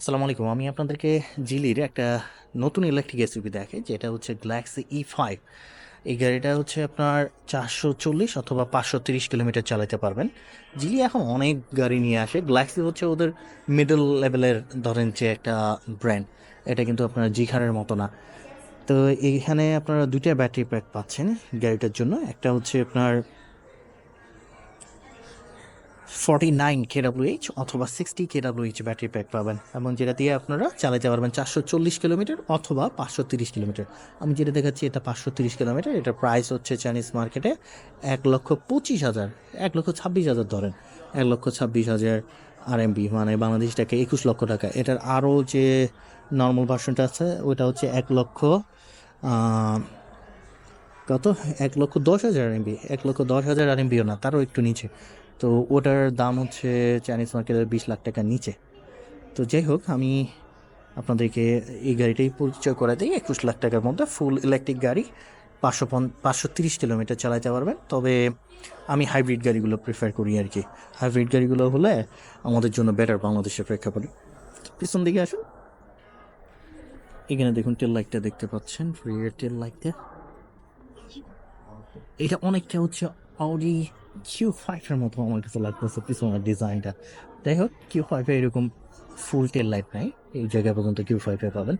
আসসালামু আলাইকুম। আমি আপনাদেরকে জিলির একটা নতুন ইলেকট্রিক এসইউভি দেখে যেটা হচ্ছে গ্ল্যাক্সি ই ফাইভ এই গাড়িটা হচ্ছে আপনার চারশো চল্লিশ অথবা পাঁচশো তিরিশ কিলোমিটার চালাতে পারবেন। জিলি এখন অনেক গাড়ি নিয়ে আসে। গ্ল্যাক্সি হচ্ছে ওদের মিডল লেভেলের ধরেন যে একটা ব্র্যান্ড এটা কিন্তু আপনার জিখারের মতো না। তো এইখানে আপনারা দুইটা ব্যাটারি প্যাক পাচ্ছেন গাড়িটার জন্য। একটা হচ্ছে আপনার ফর্টি নাইন কেডাব্লিউএইচ অথবা সিক্সটি কেডাব্লিউএইচ ব্যাটারি প্যাক পাবেন। এবং যেটা দিয়ে আপনারা চালাতে পারবেন চারশো চল্লিশ কিলোমিটার অথবা পাঁচশো তিরিশ কিলোমিটার। আমি যেটা দেখাচ্ছি, এটা পাঁচশো তিরিশ কিলোমিটার। এটার প্রাইস হচ্ছে চাইনিজ মার্কেটে এক লক্ষ পঁচিশ হাজার, এক লক্ষ ছাব্বিশ হাজার ধরেন। এক লক্ষ ছাব্বিশ হাজার আরএমবি মানে বাংলাদেশ টাকা একুশ লক্ষ টাকা। এটার আরও যে নর্মাল ভার্সনটা আছে ওটা হচ্ছে এক লক্ষ কত? এক লক্ষ দশ হাজার এমবি এক লক্ষ দশ হাজার আর এমবিও না, তারও একটু নিচে। তো ওটার দাম হচ্ছে চাইনিজ মার্কেটের বিশ লাখ টাকার নিচে। তো যাই হোক, আমি আপনাদেরকে এই গাড়িটাই পরিচয় করা দিই। একুশ লাখ টাকার মধ্যে ফুল ইলেকট্রিক গাড়ি, পাঁচশো পন পাঁচশো তিরিশ কিলোমিটার চালাতে পারবেন। তবে আমি হাইব্রিড গাড়িগুলো প্রিফার করি আর কি। হাইব্রিড গাড়িগুলো হলে আমাদের জন্য বেটার বাংলাদেশের প্রেক্ষাপটে। পিছন দিকে আসুন। এখানে দেখুন টেল লাইটটা দেখতে পাচ্ছেন। রিয়ার টেল লাইটটা এটা অনেকটা হচ্ছে অডি কিউ ফাইভের মতো আমার কাছে লাগতেছে পিছনের ডিজাইনটা যাই হোক কিউ ফাইভে এরকম ফুল টেল লাইট নাই, এই জায়গা পর্যন্ত কিউ ফাইভে পাবেন।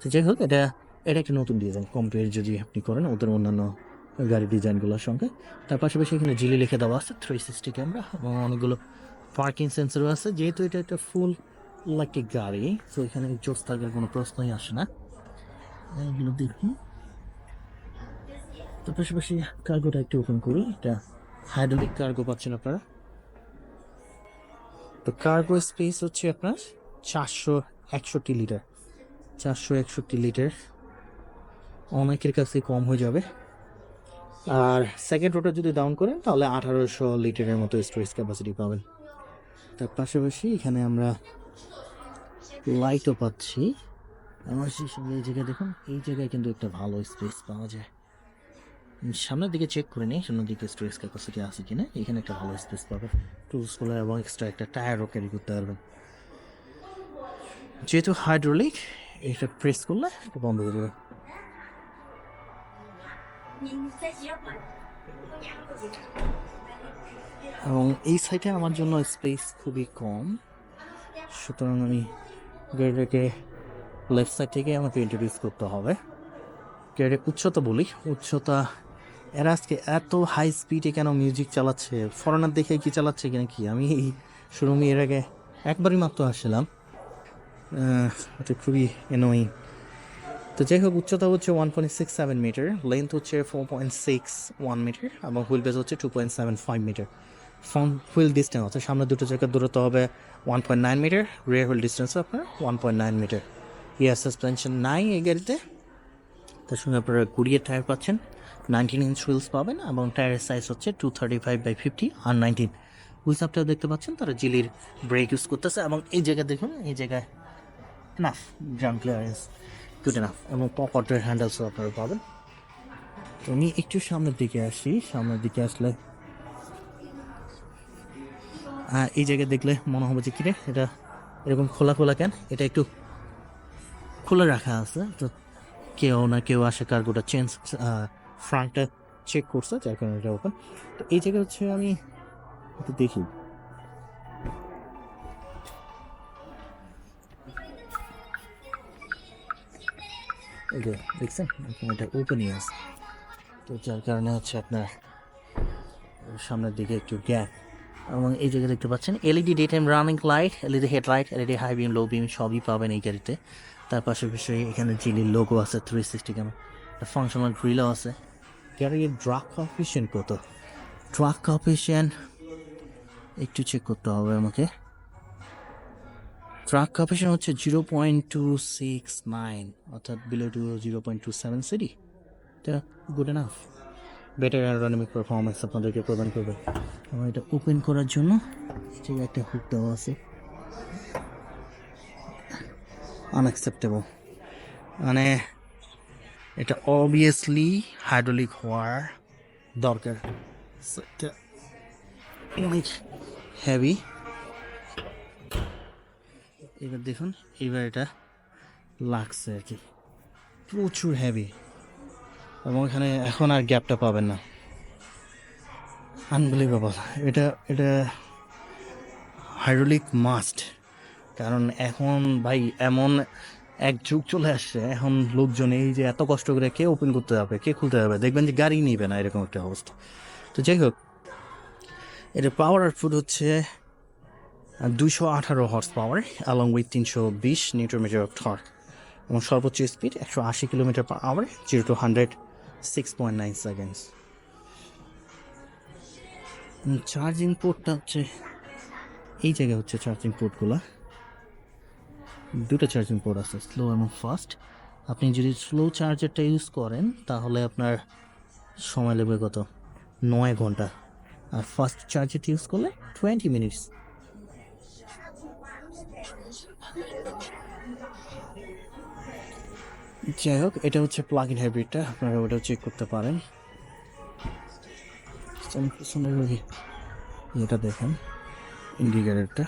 তো যাই হোক, এটা এটা একটা নতুন ডিজাইন কম্পেয়ার যদি আপনি করেন ওদের অন্যান্য গাড়ির ডিজাইনগুলোর সঙ্গে। তার পাশাপাশি এখানে জিলি লিখে দেওয়া আছে থ্রি সিক্সটি ক্যামেরা এবং অনেকগুলো পার্কিং সেন্সারও আছে। যেহেতু এটা একটা ফুল ইলেকট্রিক গাড়ি, তো এখানে জোস থাকার কোনো প্রশ্নই আসে না। এগুলো দেখুন। তার পাশাপাশি কার্গোটা একটু ওপেন করি এটা হাইড্রোলিক কার্গো পাচ্ছেন আপনারা। তো কার্গো স্পেস হচ্ছে আপনার চারশো একষট্টি লিটার চারশো একষট্টি লিটার অনেকের কাছে কম হয়ে যাবে। আর সেকেন্ড রোটা যদি ডাউন করেন, তাহলে আঠারোশো লিটারের মতো স্টোরেজ ক্যাপাসিটি পাবেন। তার পাশাপাশি এখানে আমরা লাইটও পাচ্ছি। আমার সেই সঙ্গে এই জায়গায় দেখুন, এই জায়গায় কিন্তু একটা ভালো স্পেস পাওয়া যায়। সামনের দিকে চেক করে নিই। সামনের দিকে স্টোরেজ ক্যাপাসিটি আছে কি না এখানে একটা ভালো স্পেস পাবে। টুলস খোলা এবং এক্সট্রা একটা টায়ারও ক্যারি করতে পারবেন যেহেতু হাইড্রোলিক এটা প্রেস করলে এটা বন্ধ হয়ে যাবে। এবং এই সাইডে আমার জন্য স্পেস খুবই কম। সুতরাং আমি গাড়িটাকে লেফট সাইড থেকে আমাকে ইন্ট্রোডিউস করতে হবে। গাড়ির উচ্চতা বলি। উচ্চতা এরা আজকে এত হাই স্পিডে কেন মিউজিক চালাচ্ছে? ফরেনার দেখে কি চালাচ্ছে কিনা কি আমি এই শোরুমে এর আগে একবারই মাত্র আসছিলাম। এটা খুবই এনোয়িং তো যাই হোক, উচ্চতা হচ্ছে one point six seven metre length হচ্ছে four point six one metre এবং হুইল বেস হচ্ছে two point seven five metre front wheel distance হচ্ছে সামনে দুটো জায়গার দূরত্ব হবে one point nine metre rear wheel distance আপনার one point nine metre air suspension নাই এই গাড়িতে। তার সঙ্গে আপনারা কুড়িয়ে টায়ার পাচ্ছেন। নাইনটিন ইঞ্চ হুইলস পাবেন এবং টায়ারের সাইজ হচ্ছে two thirty five by fifty R nineteen wheels আপনারা দেখতে পাচ্ছেন, তারা জিলির ব্রেক ইউজ করতেছে এবং এই জায়গায় দেখুন, এই জায়গায় enough ground clearance good enough এবং পকেটের হ্যান্ডেলসও আপনারা পাবেন। তো আমি একটু সামনের দিকে আসি, সামনের দিকে আসলে এই জায়গায় দেখলে মনে হবে যে কিরে এটা এরকম খোলা খোলা কেন? এটা একটু খোলা রাখা আছে, তো কেউ না কেউ আসে কার্গোটা চেঞ্জ ফ্রান্টটা চেক করছে, যার কারণে এটা ওপেন তো এই জায়গায় হচ্ছে আমি দেখি। এই দেখছেন এটা ওপেনই আছে। তো যার কারণে হচ্ছে আপনার সামনের দিকে একটু গ্যাপ এবং এই জায়গায় দেখতে পাচ্ছেন LED day time running light LED headlight LED high beam low beam সবই পাবেন এই গাড়িতে। তার পাশাপাশি এখানে জিলির লোগো আছে থ্রি সিক্সটি ক্যামেরা ফাংশনাল গ্রিলও আছে। গাড়ির ড্রাগ কফিশিয়ান কত? ড্রাগ কফিশিয়ান একটু চেক করতে হবে আমাকে। ট্রাক কফিশন হচ্ছে zero point two six nine অর্থাৎ below to zero point two seven CD এটা good enough better aerodynamic performance আপনাদেরকে প্রদান করবে। আমার এটা ওপেন করার জন্য ঠিক একটা হুক দেওয়া আছে। আনঅ্যাকসেপ্টেবল মানে এটা অবভিয়াসলি হাইড্রোলিক হওয়ার দরকার। এটা অনেক হেভি এবার দেখুন, এবার এটা লাগছে আর কি। প্রচুর হেভি এবং এখানে এখন আর গ্যাপটা পাবেন না। আনবিলিভেবল এটা এটা হাইড্রোলিক মাস্ট কারণ এখন ভাই, এমন এক যুগ চলে আসছে, এখন লোকজন এই যে এত কষ্ট করে কে ওপেন করতে যাবে, কে খুলতে যাবে, দেখবেন যে গাড়ি নিবে না এরকম একটা অবস্থা। তো যাই হোক এটা পাওয়ার আউটপুট হচ্ছে দুশো আঠারো হর্স পাওয়ার অ্যালং উইথ তিনশো বিশ নিউটন মিটার অফ টর্ক এবং সর্বোচ্চ স্পিড একশো আশি kilometre per hour zero to hundred six point nine seconds charging পোর্টটা হচ্ছে, এই জায়গায় হচ্ছে চার্জিং পোর্টগুলো দুটো চার্জিং পোর্ট আছে স্লো এবং ফাস্ট আপনি যদি স্লো চার্জারটা ইউজ করেন, তাহলে আপনার সময় লাগবে কত? নয় ঘণ্টা। আর ফাস্ট চার্জারটা ইউজ করলে টোয়েন্টি মিনিটস যাই হোক, এটা হচ্ছে প্লাগ ইন হাইব্রিডটা আপনারা ওটাও চেক করতে পারেন। এটা দেখেন ইন্ডিকেটারটা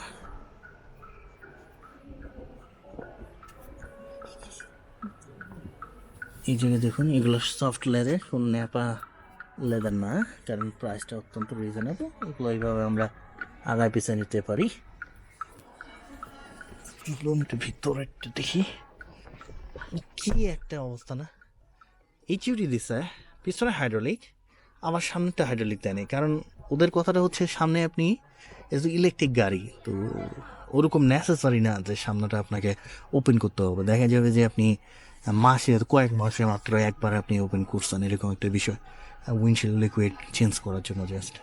এই জায়গায় দেখুন, এগুলো সফট লেদার কোন ন্যাপা লেদার না, কারণ প্রাইসটা অত্যন্ত রিজনেবল এগুলো এইভাবে আমরা আগায় পিছিয়ে নিতে পারি। একটু ভিতরে একটু দেখি। কি একটা অবস্থা না। এইচইউডি দিছে, পিছনে হাইড্রোলিক আবার সামনেটা হাইড্রোলিক দেয়নি কারণ ওদের কথাটা হচ্ছে, সামনে আপনি ইলেকট্রিক গাড়ি, তো ওরকম নেসেসারি না যে সামনেটা আপনাকে ওপেন করতে হবে। দেখা যাবে যে আপনি মাসে কয়েক মাসে মাত্র একবার আপনি ওপেন করছেন, এরকম একটা বিষয়। উইন্ডশিল্ড লিকুইড চেঞ্জ করার জন্য জাস্ট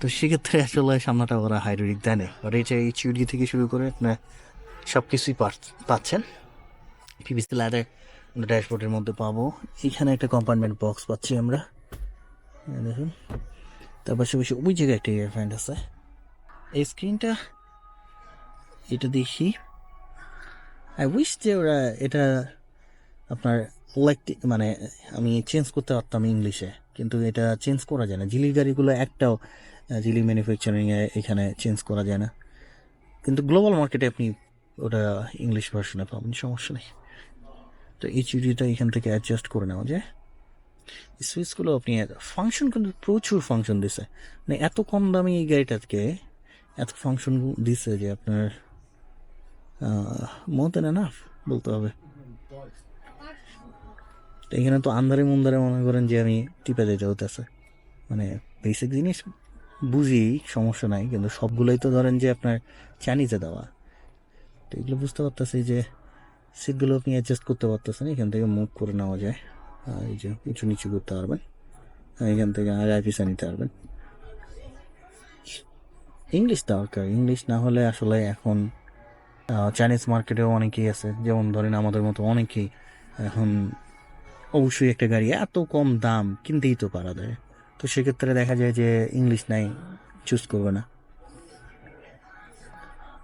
তো সেক্ষেত্রে আসলে সামনাটা ওরা হাইড্রোলিক দেয় না আর এটা এইচইউডি থেকে শুরু করে আপনার সব কিছুই পাচ্ছেন। পিভিসি ল্যাদার ড্যাশবোর্ডের মধ্যে পাবো। এখানে একটা কম্পার্টমেন্ট বক্স পাচ্ছি আমরা। দেখুন। তার পাশাপাশি ওই জায়গায় একটা ইয়ার ফ্যান্ড আছে। এই স্ক্রিনটা এটা দেখি। আই উইশ যে ওরা এটা আপনার ইলেকট্রিক মানে আমি চেঞ্জ করতে পারতাম ইংলিশে কিন্তু এটা চেঞ্জ করা যায় না। জিলি গাড়িগুলো একটাও জিলি ম্যানুফ্যাকচারিংয়ে এখানে চেঞ্জ করা যায় না। কিন্তু গ্লোবাল মার্কেটে আপনি ওটা ইংলিশ ভার্সনে পাবেন, সমস্যা নেই। তো এই চিডিটা এখান থেকে অ্যাডজাস্ট করে নেওয়া যায়। সুইচগুলো আপনি ফাংশন কিন্তু প্রচুর ফাংশন দিছে। মানে এত কম দামে এই গাড়িটাকে, এত ফাংশন দিছে যে আপনার মত না বলতে হবে। তো এখানে তো আন্ধারে মন্দারে মনে করেন যে আমি টিপে দিতে হতেছে মানে বেসিক জিনিস বুঝি, সমস্যা নাই, কিন্তু সবগুলোই তো ধরেন যে আপনার চাইনিজে দেওয়া। তো এগুলো বুঝতে পারতেছি যে সিটগুলো আপনি অ্যাডজাস্ট করতে পারতেছেন, এখান থেকে মুভ করে নেওয়া যায়। আর এই যে উঁচু নিচু করতে পারবেন, এখান থেকে আর পিছা নিতে পারবেন। ইংলিশ দরকার ইংলিশ না হলে আসলে এখন চাইনিজ মার্কেটেও অনেকেই আছে। যেমন ধরেন আমাদের মতো অনেকেই এখন অবশ্যই একটা গাড়ি, এত কম দাম কিনতেই তো পারা যায়। তো সেক্ষেত্রে দেখা যায় যে ইংলিশ নাই চুজ করবে না।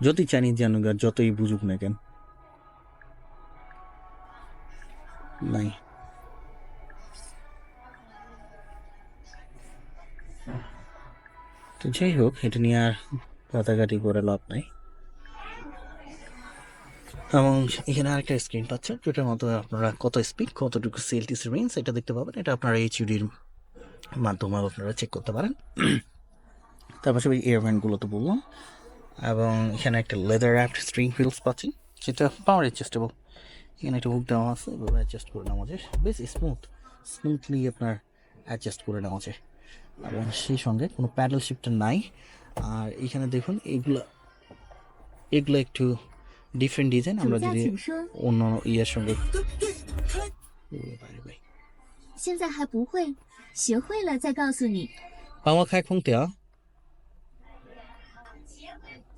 যতই চাইনিজ জানুক আর যতই বুঝুক না কেন। নাই। তো যাই হোক, এটা নিয়ে আর কাটাকাটি করে লাভ নাই। এবং এখানে আরেকটা স্ক্রিন পাচ্ছেন, যেটার মতো আপনারা কত স্পিড কতটুকু সিএলটিসি রেঞ্জ এটা দেখতে পাবেন। এটা আপনারা এইচইউডির মাধ্যমে আপনারা চেক করতে পারেন। তার পাশাপাশি এয়ারভ্যানগুলো তো বললাম। এবং এখানে একটা লেদার অ্যাপ্ট স্ট্রিং হুইলস পাচ্ছি যেটা পাওয়ার অ্যাডজাস্টেবল এখানে একটা হুক দেওয়া আছে, এভাবে অ্যাডজাস্ট করে নেওয়া যায়। বেশ স্মুথ স্মুথলি আপনার অ্যাডজাস্ট করে নেওয়া যায়। এবং সেই সঙ্গে কোনো প্যাডেল শিফটার নাই। আর এখানে দেখুন, এগুলো এগুলো একটু ডিফারেন্ট ডিজাইন আমরা 主驾 যদি 请说， অন্য ইয়ের সঙ্গে ও ভাই ভাই 现在还不会，学会了再告诉你。 帮我开空调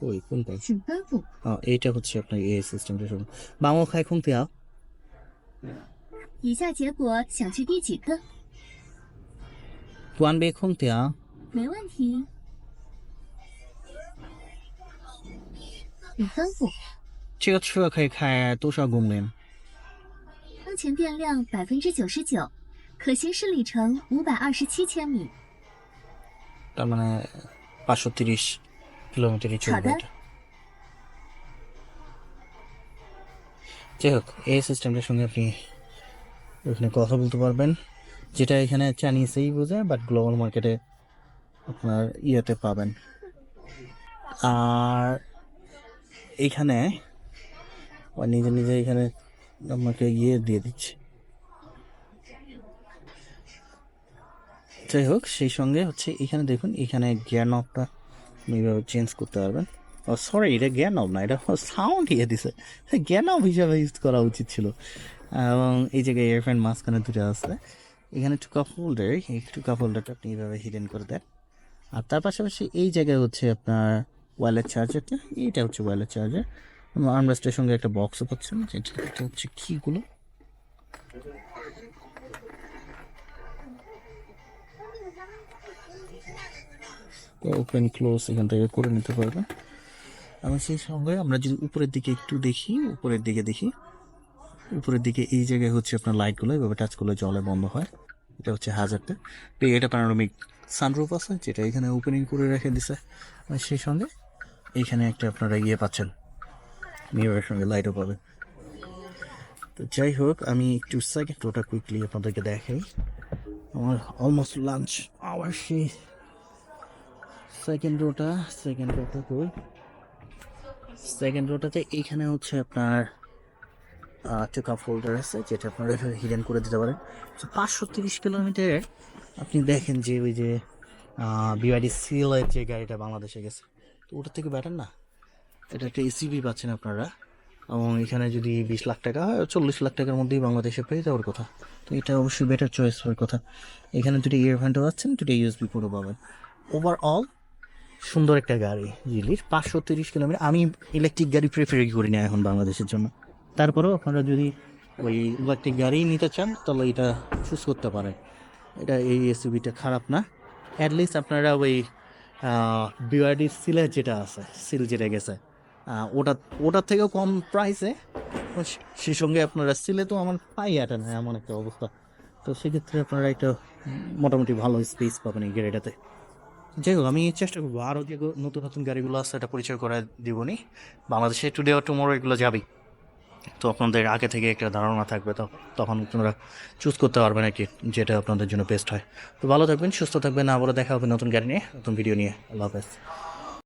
ওই কোনটা 请吩咐， হ্যাঁ এইটা হচ্ছে আপনার এই সিস্টেমটা শুনুন বাংলা খাই空调以下结果想去第几个？关闭空调没问题。请吩咐， 这个车可以开多少公里当前电量百分之九十九，可行驶里程五百二十七千米。 তার মানে পাঁচশো তিরিশ কিলোমিটারই好 চলবে 的 এটা যাই হোক এই সিস্টেমটার সঙ্গে আপনি এখানে কথা বলতে পারবেন যেটা এখানে চাইনিজেই বোঝায় বাট গ্লোবাল মার্কেটে আপনার ইয়েতে পাবেন আর এইখানে ও নিজে নিজে এখানে আমাকে ইয়ে দিয়ে দিচ্ছে। যাই হোক, সেই সঙ্গে হচ্ছে এখানে দেখুন, এখানে গিয়ার নবটা এইভাবে চেঞ্জ করতে পারবেন। ও সরি এটা গিয়ার নব না, এটা সাউন্ড ইয়ে দিছে। গিয়ার নব হিসাবে ইউজ করা উচিত ছিল। এবং এই জায়গায় এয়ারফ্যান মাঝখানে দুটো আছে। এখানে টু কাপ হোল্ডার এই টু কাপ হোল্ডারটা আপনি এইভাবে হিডেন করে দেন। আর তার পাশাপাশি এই জায়গায় হচ্ছে আপনার ওয়ালেট চার্জারটা এইটা হচ্ছে ওয়ালেট চার্জার আর্মরেস্টের সঙ্গে একটা বক্সও পাচ্ছেন যেটা হচ্ছে কিগুলো? ওপেন ক্লোজ এখান থেকে করে নিতে পারবেন। এবং সেই সঙ্গে আমরা যদি উপরের দিকে একটু দেখি, উপরের দিকে দেখি। উপরের দিকে এই জায়গায় হচ্ছে আপনার লাইটগুলো এভাবে টাচ করলে জলে বন্ধ হয়। এটা হচ্ছে হাজারটা তো এটা প্যানোরামিক সানরুফ আছে, যেটা এখানে ওপেনিং করে রেখে দিছে। সেই সঙ্গে এখানে একটা আপনারা ইয়ে পাচ্ছেন মিররের সঙ্গে লাইটও পাবেন তো যাই হোক, আমি একটু সেকেন্ড ওটা কুইকলি আপনাদেরকে দেখাই। আমার অলমোস্ট লাঞ্চ আওয়ার সেই সেকেন্ড রোটা সেকেন্ড রোটা কই? সেকেন্ড রোটাতে এইখানে হচ্ছে আপনার একটা কাপ হোল্ডার আছে, যেটা আপনারা হিডেন করে দিতে পারেন। তো পাঁচশো তিরিশ কিলোমিটার আপনি দেখেন যে ওই যে বিআইডি সিলের যে গাড়িটা বাংলাদেশে গেছে। তো ওটার থেকে ব্যাটার না? এটা একটা এসিবি পাচ্ছেন আপনারা। এবং এখানে যদি বিশ লাখ টাকা হয়, চল্লিশ লাখ টাকার মধ্যেই বাংলাদেশে পেয়ে যাওয়ার কথা। তো এটা অবশ্যই বেটার চয়েস হওয়ার কথা। এখানে দুটো ইয়ারফ্যানও পাচ্ছেন, দুটো ইউএসবি পুরো পাবেন। ওভারঅল সুন্দর একটা গাড়ি, জিলির। পাঁচশো তিরিশ কিলোমিটার। আমি ইলেকট্রিক গাড়ি প্রেফারই করি না এখন বাংলাদেশের জন্য। তারপরেও আপনারা যদি ওই ইলেকট্রিক গাড়ি নিতে চান, তাহলে এটা চুজ করতে পারেন। এটা এই এসইবিটা খারাপ না। অ্যাটলিস্ট আপনারা ওই বিওয়ার্ডি সিলের যেটা আছে সিল যেটা গেছে ওটা, ওটার থেকেও কম প্রাইসে সেই সঙ্গে আপনারা সিলে তো আমার পাই আটা না, এমন একটা অবস্থা। তো সেক্ষেত্রে আপনারা একটা মোটামুটি ভালো স্পেস পাবেন এই গাড়িটাতে। যাই হোক, আমি চেষ্টা করব। আরও যে নতুন নতুন গাড়িগুলো আছে, এটা পরিচয় করে দিবনি। বাংলাদেশে টুডে আর টুমোরো এগুলো যাবেই। তো আপনাদের আগে থেকে একটা ধারণা থাকবে, তো তখন আপনারা চুজ করতে পারবেন আর কি, যেটা আপনাদের জন্য বেস্ট হয়। তো ভালো থাকবেন, সুস্থ থাকবেন। আবারও দেখা হবে নতুন গাড়ি নিয়ে, নতুন ভিডিও নিয়ে। আল্লাহ হাফেজ।